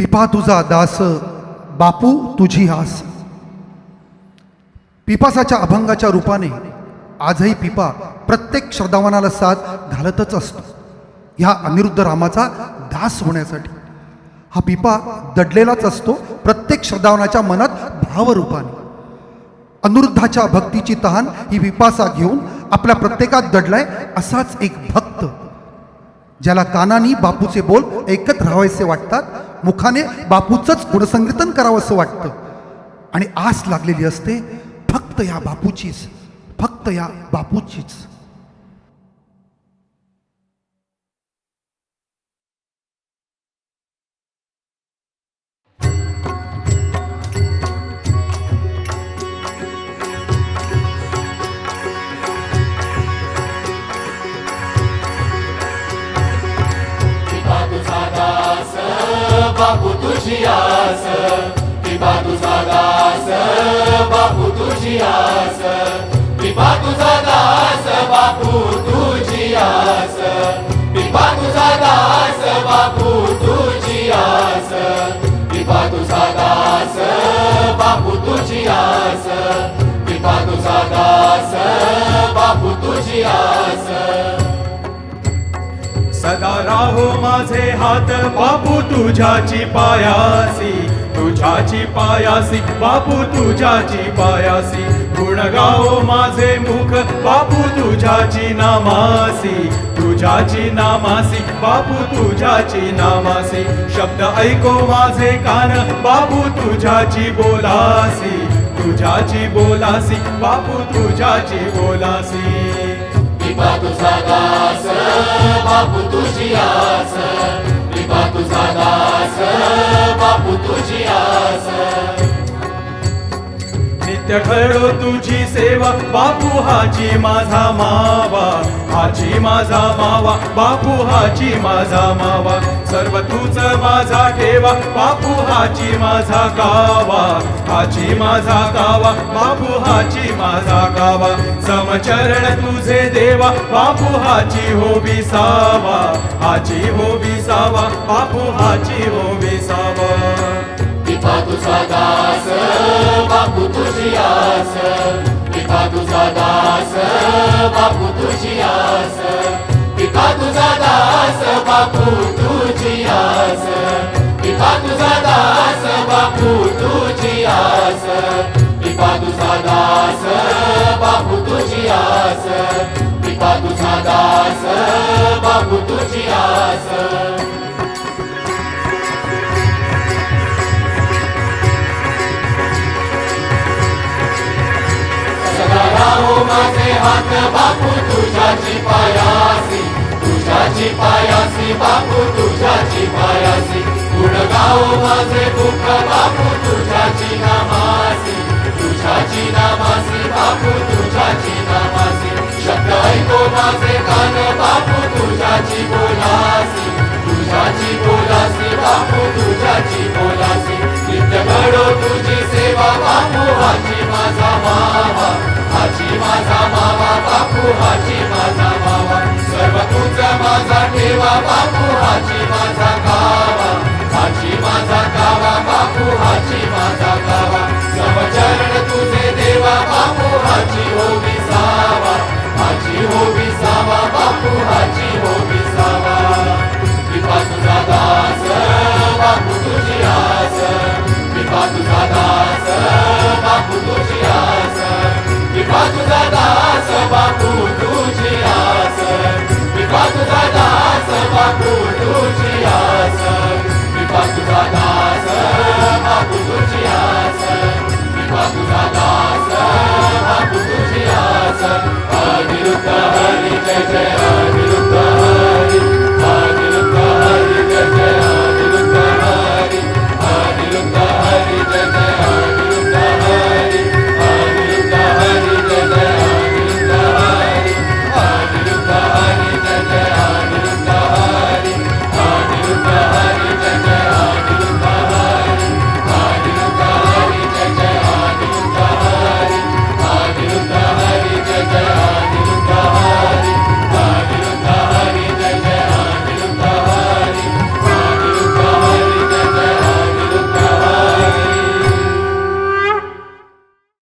पिपा तुझा दास बापू तुझी आस. पिपासाच्या अभंगाच्या रूपाने आजही पिपा प्रत्येक श्रद्धावानाला साथ घालतच असतो. ह्या अनिरुद्ध रामाचा दास होण्यासाठी. हा पिपा दडलेलाच असतो प्रत्येक श्रद्धावनाच्या मनात भावरूपाने. अनिरुद्धाच्या भक्तीची तहान ही पिपासा घेऊन आपल्या प्रत्येकात दडलाय असाच एक भक्त ज्याला कानानी बापूचे बोल ऐकत राहावेसे वाटतात मुखाने बापूचंच गुणसंकीर्तन करावंसं वाटतं. आणि आस लागलेली असते फक्त या बापूचीच फक्त या बापूचीच. बापू तुझी आस कृपा तुझा दास बापू तुझी आस कृपा तुझा दास बापू तुझी आस कृपा तुझा दास बापू तुझी आस कृपा तुझा दास बापू तुझी आस कृपा तुझा दास बापू तुझी आस. सदा राहो माझे हात. बापू तुझ्याची पायासी. तुझ्याची पायासी. बापू तुझ्याची पायासी. गुण गाओ माझे मुख. बापू तुझ्याची नामासी. तुझ्याची नामासी. बापू तुझ्याची नामासी. शब्द ऐको माझे कान. बापू तुझ्याची बोलासी. तुझ्याची बोलासी. बापू तुझ्याची बोलासी. पिपा तुझा दास बापू तुझी आस. तुझा दास बापू तुझी आस. नित्य खेळो तुझी सेवा बापू हाची माझा मावा. हाची माझा मावा बापू हाची माझा मावा. सर्व देवा बापू हाची माझा गावा हाची माझा गावा बापू हाची माझा गावा. समचरण तुझे देवा बापू हाची हो विसावा हाची हो विसावा बापू हाची हो विसावा पिपा तुझा दास बापू तुझी आस. पिपा तुझा दास बापू तुझी आस. पिपा तुझा दास बापू तुझी आस पिता तुझा दास बापू तुझी आस. राहो माझे हात बापू तुझ्याची पायासी. तुझ्याची पायासी बापू तुझ्याची पायासी. गुण माझे मुख बापू तुझ्याची नामासी. तुझ्याची नामा दास बापू तुझी आस कृपा तुझा दास बापू तुझी आस कृपा तुझा दास बापू